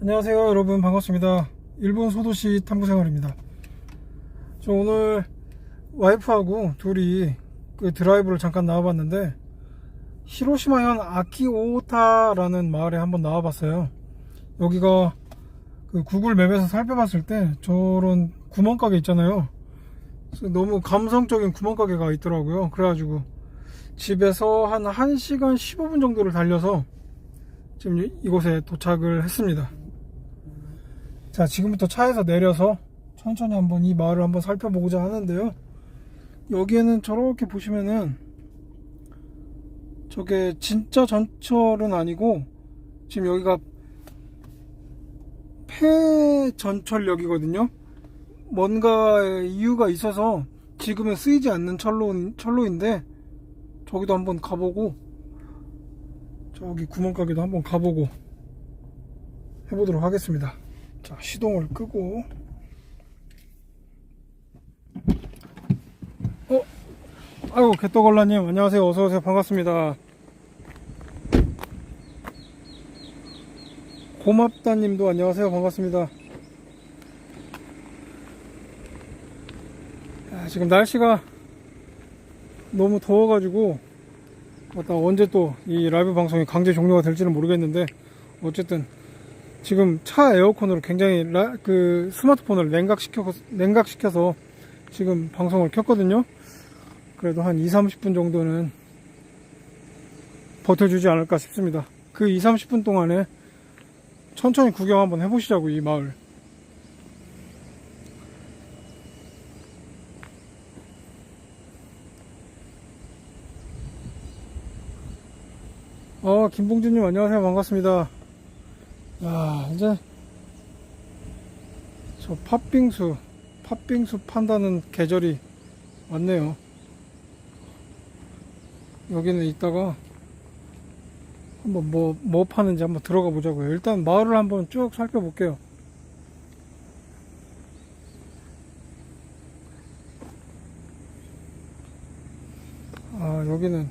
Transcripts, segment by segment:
안녕하세요 여러분. 반갑습니다. 일본 소도시 탐구생활입니다. 저 오늘 와이프하고 둘이 그 드라이브를 잠깐 나와봤는데 히로시마현 아키오타라는 마을에 한번 나와봤어요. 여기가 그 구글 맵에서 살펴봤을 때 저런 구멍가게 있잖아요. 너무 감성적인 구멍가게가 있더라고요. 그래가지고 집에서 한 1시간 15분 정도를 달려서 지금 이- 이곳에 도착을 했습니다. 자, 지금부터 차에서 내려서 천천히 한번 이 마을을 한번 살펴보고자 하는데요. 여기에는 저렇게 보시면은 저게 진짜 전철은 아니고 지금 여기가 폐전철역이거든요. 뭔가 이유가 있어서 지금은 쓰이지 않는 철로, 철로인데 저기도 한번 가보고 저기 구멍가게도 한번 가보고 해보도록 하겠습니다. 자, 시동을 끄고. 어? 아이고, 개떡걸라님, 안녕하세요. 어서오세요. 반갑습니다. 고맙다님도 안녕하세요. 반갑습니다. 야, 지금 날씨가 너무 더워가지고 맞다 언제 또 이 라이브 방송이 강제 종료가 될지는 모르겠는데 어쨌든 지금 차 에어컨으로 굉장히 라- 그 스마트폰을 냉각시켜 냉각시켜서 지금 방송을 켰거든요. 그래도 한 2, 30분 정도는 버텨주지 않을까 싶습니다. 그 2, 30분 동안에 천천히 구경 한번 해보시자고 이 마을. 어, 김봉준님 안녕하세요. 반갑습니다. 야, 이제 저 팥빙수, 팥빙수 판다는 계절이 왔네요. 여기는 이따가 한번 뭐, 뭐 파는지 한번 들어가 보자고요. 일단 마을을 한번 쭉 살펴볼게요. 아, 여기는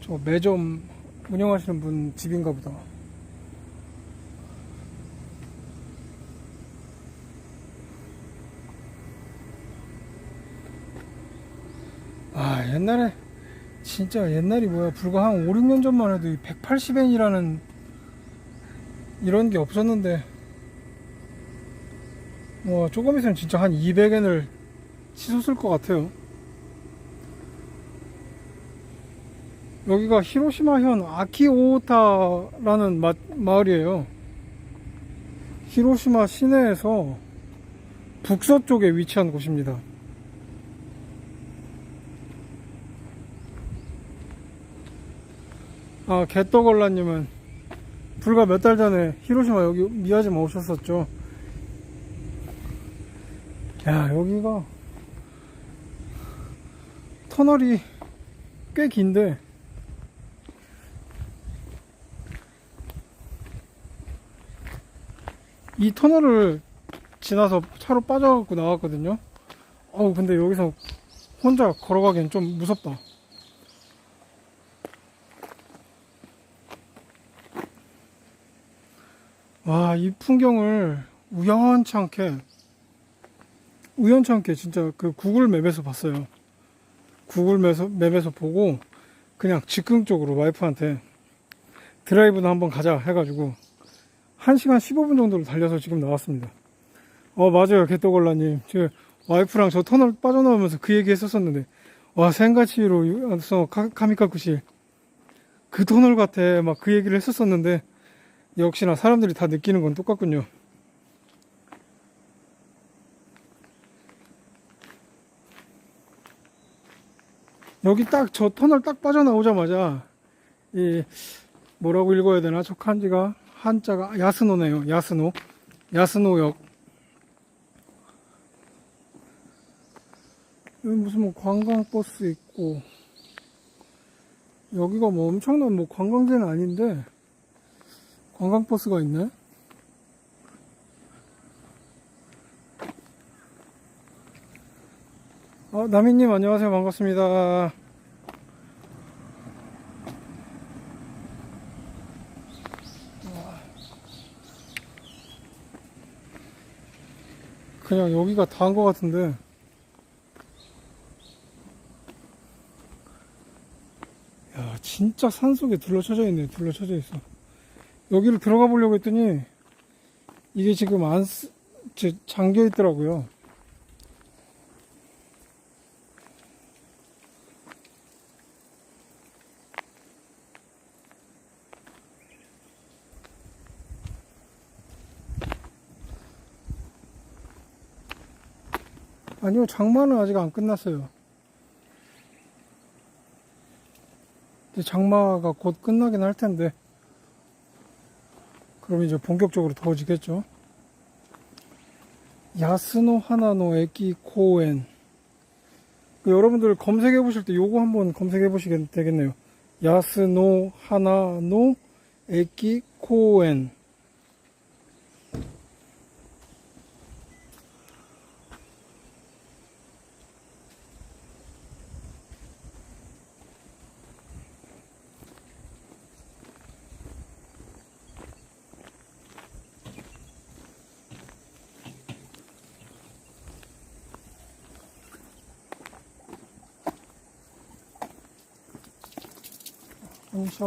저 매점 운영하시는 분 집인가 보다. 아, 옛날에, 진짜 옛날이 뭐야. 불과 한 5, 6년 전만 해도 180엔이라는 이런 게 없었는데, 뭐, 조금 있으면 진짜 한 200엔을 치솟을 것 같아요. 여기가 히로시마현 아키오타라는 마, 마을이에요. 히로시마 시내에서 북서쪽에 위치한 곳입니다. 아, 개떡걸라님은 불과 몇 달 전에 히로시마 여기 미야지마 오셨었죠. 야, 여기가 터널이 꽤 긴데 이 터널을 지나서 차로 빠져갖고 나왔거든요. 어우, 근데 여기서 혼자 걸어가기엔 좀 무섭다. 와, 이 풍경을 우연치 않게 진짜 그 구글 맵에서 봤어요. 구글 맵에서, 맵에서 보고 그냥 즉흥적으로 와이프한테 드라이브나 한번 가자 해가지고 1시간 15분 정도를 달려서 지금 나왔습니다. 어, 맞아요. 개떡걸라님. 제 와이프랑 저 터널 빠져나오면서 그 얘기 했었었는데, 와, 생가치로 와서 카미카쿠시. 그 터널 같아. 막 그 얘기를 했었었는데, 역시나 사람들이 다 느끼는 건 똑같군요. 여기 딱 저 터널 딱 빠져나오자마자, 이, 뭐라고 읽어야 되나? 저漢字가 한자가 야스노네요. 야스노. 야스노역. 여기 무슨 뭐 관광버스 있고 여기가 뭐 엄청난 뭐 관광지는 아닌데 관광버스가 있네. 어, 아, 남인님 안녕하세요. 반갑습니다. 그냥 여기가 다한 것 같은데. 야 진짜 산속에 둘러쳐져 있네. 둘러쳐져 있어. 여기를 들어가 보려고 했더니 이게 지금 안 쓰, 저, 잠겨 있더라고요. 아니요, 장마는 아직 안 끝났어요. 장마가 곧 끝나긴 할 텐데, 그럼 이제 본격적으로 더워지겠죠. 야스노 하나노 에키 코엔. 그 여러분들 검색해 보실 때 요거 한번 검색해 보시면 되겠네요. 야스노 하나노 에키 코엔. 인사.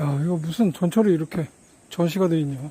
야, 이거 무슨 전철이 이렇게 전시가 돼 있냐.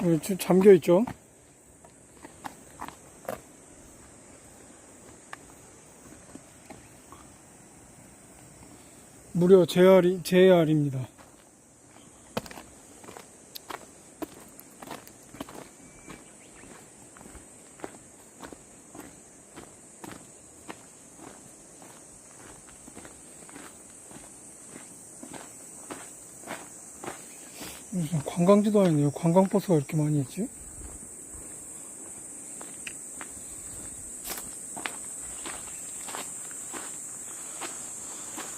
지금 잠겨 있죠. 무려 JR이, JR입니다. 무슨 관광지도 아니네요. 관광버스가 이렇게 많이 있지?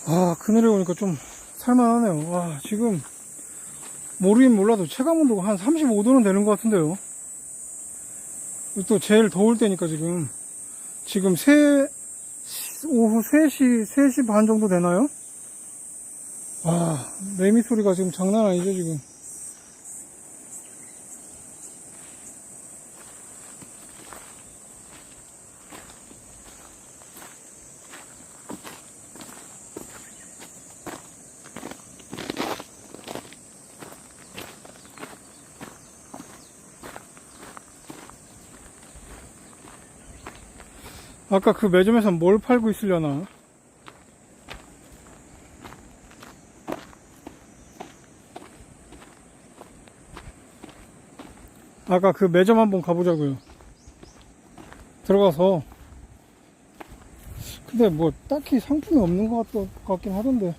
아, 그늘에 오니까 좀 살만하네요. 아, 지금, 모르긴 몰라도 체감온도가 한 35도는 되는 것 같은데요. 또 제일 더울 때니까 지금, 지금 세, 오후 3시, 3시 반 정도 되나요? 아, 매미 소리가 지금 장난 아니죠, 지금. 아까 그 매점에서 뭘 팔고 있으려나? 아까 그 매점 한번 가보자고요. 들어가서. 근데 뭐 딱히 상품이 없는 것 같, 같긴 하던데.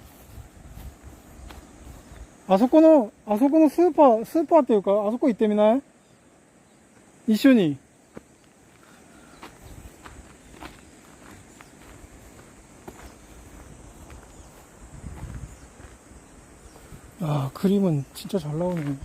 아서코노 아서코노 스파 스파 っていうかあそこ行ってみない一緒に 그림은 진짜 잘 나오네.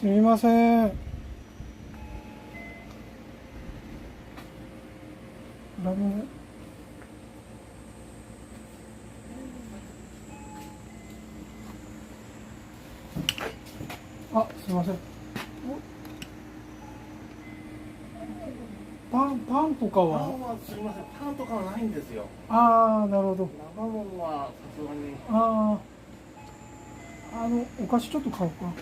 すみません。ラムあすみません。おパンパンとかパは？ンはすみません、パンとかはないんですよ。ああなるほど。生ものはさすがに。あああのお菓子ちょっと買おうか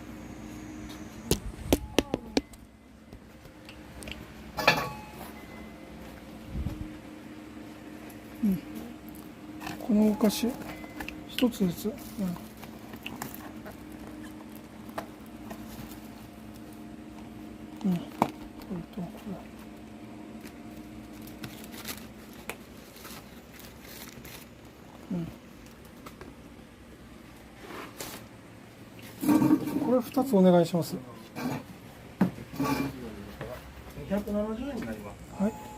このお菓子一つずつ、うん、うん。これとこれこれ二つお願いします。270円になります。はい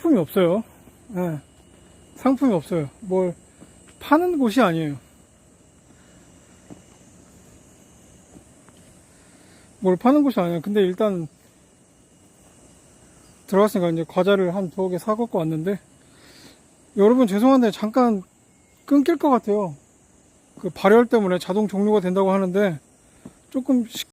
상품이 없어요 예, 상품이 없어요 뭘 파는 곳이 아니에요 뭘 파는 곳이 아니에요. 근데 일단 들어갔으니까 이제 과자를 한 두어 개 사갖고 왔는데 여러분 죄송한데 잠깐 끊길 것 같아요. 그 발열 때문에 자동 종료가 된다고 하는데 조금 시-